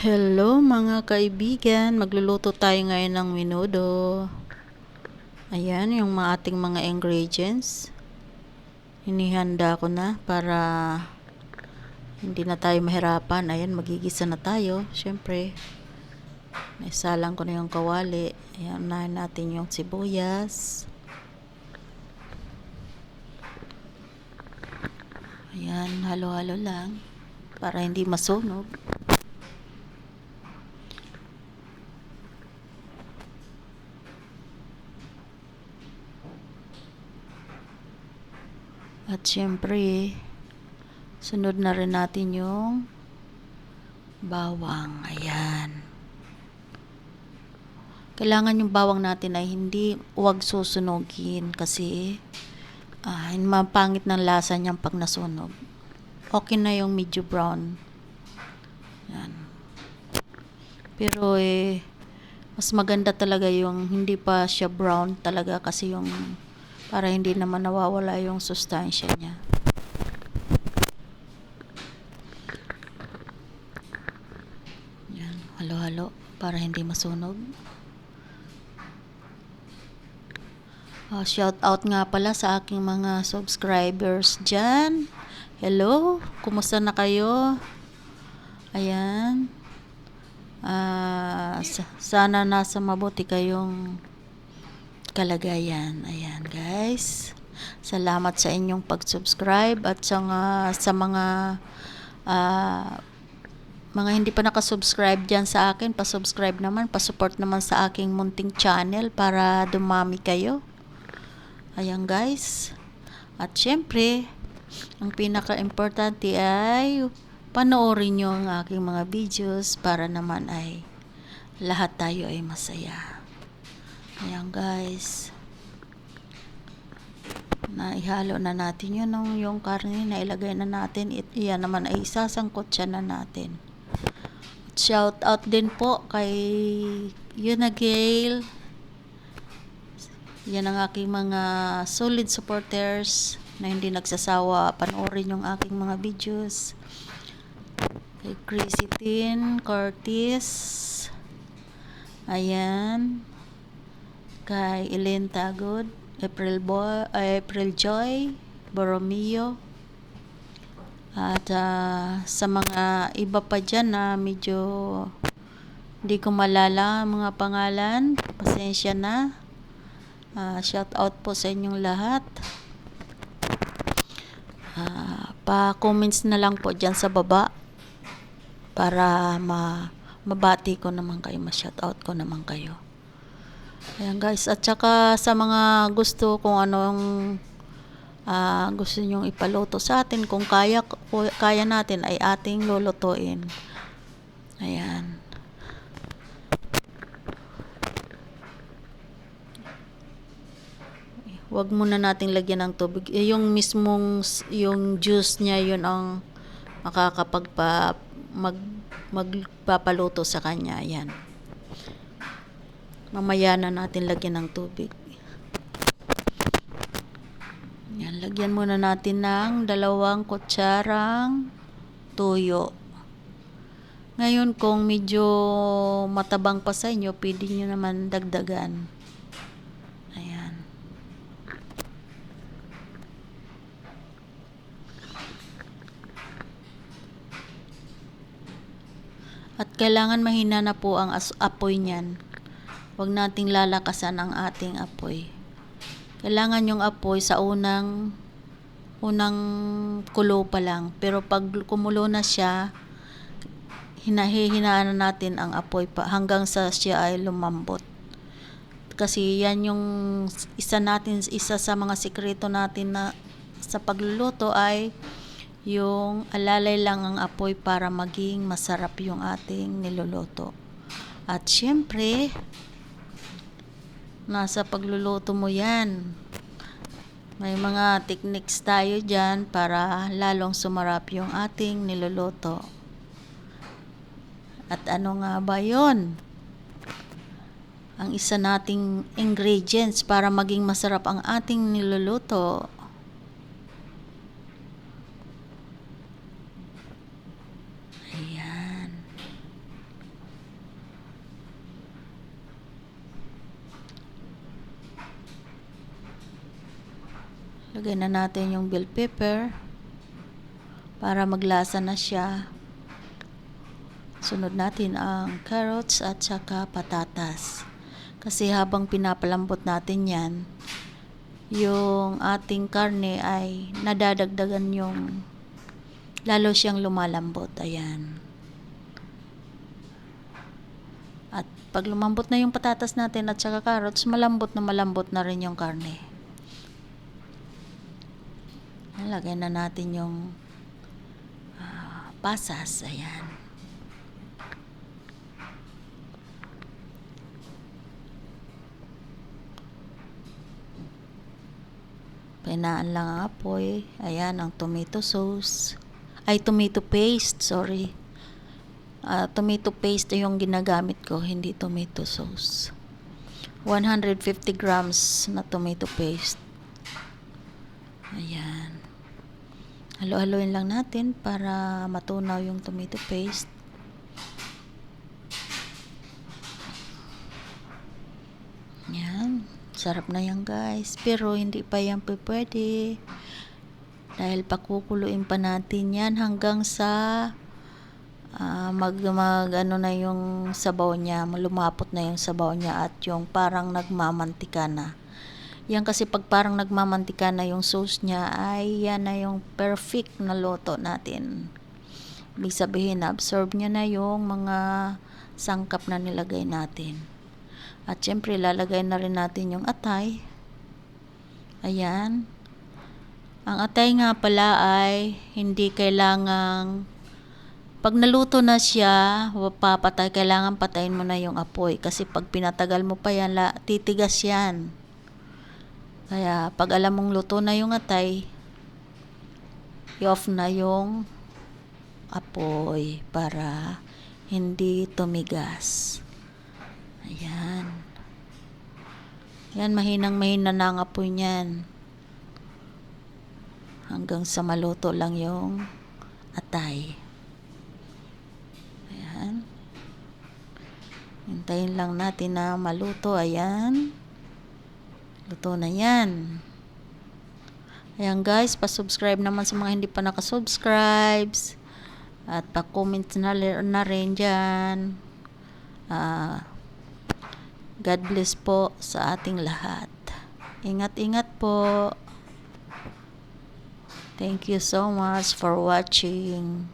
Hello mga kaibigan, magluluto tayo ngayon ng minudo. Ayan yung mga ating mga ingredients. Hinihanda ko na para hindi na tayo mahirapan. Ayan, magigisa na tayo. Siyempre, naisalang ko na yung kawali. Ayan, unahin natin yung sibuyas. Ayan, halo-halo lang para hindi masunog. At syempre, sunod na rin natin yung bawang. Ayan. Kailangan yung bawang natin ay hindi huwag susunogin kasi ah, mapangit ng lasa niyang pag nasunog. Okay na yung medyo brown. Yan. Pero eh, mas maganda talaga yung hindi pa siya brown talaga kasi yung para hindi naman nawawala yung sustansya niya. Yan, halo-halo para hindi masunog. Ah, shout out nga pala sa aking mga subscribers dyan. Hello, kumusta na kayo? Ayan. Sa- sana nasa mabuti kayong kalagayan. Ayan, guys. Salamat sa inyong pag-subscribe at sa, nga- sa mga ah, mga hindi pa nakasubscribe dyan sa akin, pasubscribe naman, pasupport naman sa aking munting channel para dumami kayo. Ayan guys. At syempre, ang pinaka-importante ay panoorin nyo ang aking mga videos para naman ay lahat tayo ay masaya. Ayan guys. Naihalo na natin yun yung, yung karne na ilagay na natin. It, yan naman ay isasangkot siya na natin. Shout out din po kay Yuna Gale. Yan ang aking mga solid supporters na hindi nagsasawa panoorin yung aking mga videos. Kay Crazy Tin, Curtis. Ayan. Kay Elaine Tagod, April Boy, ay, April Joy, Borromeo. At ah, sa mga iba pa dyan na medyo hindi ko malala ang mga pangalan, pasensya na. Ah, shout out po sa inyong lahat. Ah, pa-comments na lang po dyan sa baba para ma mabati ko naman kayo, ma-shout out ko naman kayo. Ayan guys, at saka sa mga gusto kung anong ah, gusto nyong ipaluto sa atin, kung kaya, kaya natin ay ating lulutuin. Ayan. Huwag muna nating lagyan ng tubig. Eh, yung mismong, yung juice niya, yun ang makakapagpa, mag, magpapaluto sa kanya. Ayan. Mamaya na natin lagyan ng tubig. Yan, lagyan muna natin ng dalawang kutsarang tuyo. Ngayon, kung medyo matabang pa sa inyo, pwede nyo naman dagdagan. Ayan. At kailangan mahina na po ang apoy niyan. Huwag nating lalakasan ang ating apoy. Kailangan yung apoy sa unang unang kulo pa lang. Pero pag kumulo na siya, hinahihinaan na natin ang apoy pa hanggang sa siya ay lumambot. Kasi yan yung isa natin, isa sa mga sikreto natin na sa pagluluto ay yung alalay lang ang apoy para maging masarap yung ating niluluto. At syempre, nasa pagluluto mo yan. May mga techniques tayo dyan para lalong sumarap yung ating niluluto. At ano nga ba yon? Ang isa nating ingredients para maging masarap ang ating niluluto. Ayan. Lagay na natin yung bell pepper para maglasa na siya. Sunod natin ang carrots at saka patatas. Kasi habang pinapalambot natin yan, yung ating karne ay nadadagdagan yung lalo siyang lumalambot. Ayan. At pag lumambot na yung patatas natin at saka carrots, malambot na malambot na rin yung karne. Lagay na natin yung ah, pasas. Ayan. Painaan lang ang apoy. Ayan, ang tomato sauce. Ay, tomato paste, sorry. Ah, tomato paste yung ginagamit ko, hindi tomato sauce. 150 grams na tomato paste. Ayan. Halo-haloin lang natin para matunaw yung tomato paste. Yan. Sarap na yan guys. Pero hindi pa yan pwede. Dahil pakukuluin pa natin yan hanggang sa ah, mag, mag ano na yung sabaw niya. Lumapot na yung sabaw niya at yung parang nagmamantika na. Yan kasi pag parang nagmamantika na yung sauce niya ay yan na yung perfect na loto natin. Ibig sabihin na absorb niya na yung mga sangkap na nilagay natin. At syempre lalagay na rin natin yung atay. Ayan. Ang atay nga pala ay hindi kailangang pag naluto na siya, papatay, kailangan patayin mo na yung apoy kasi pag pinatagal mo pa yan, titigas yan. Kaya pag alam mong luto na yung atay, i-off na yung apoy para hindi tumigas. Ayan. Yan, mahinang mahina na ang apoy niyan. Hanggang sa maluto lang yung atay. Ayan. Hintayin lang natin na maluto. Ayan. Luto na yan. Ayan guys, pa-subscribe naman sa mga hindi pa nakasubscribe. At pa-comment na, na rin dyan. Ah... God bless po sa ating lahat. Ingat-ingat po. Thank you so much for watching.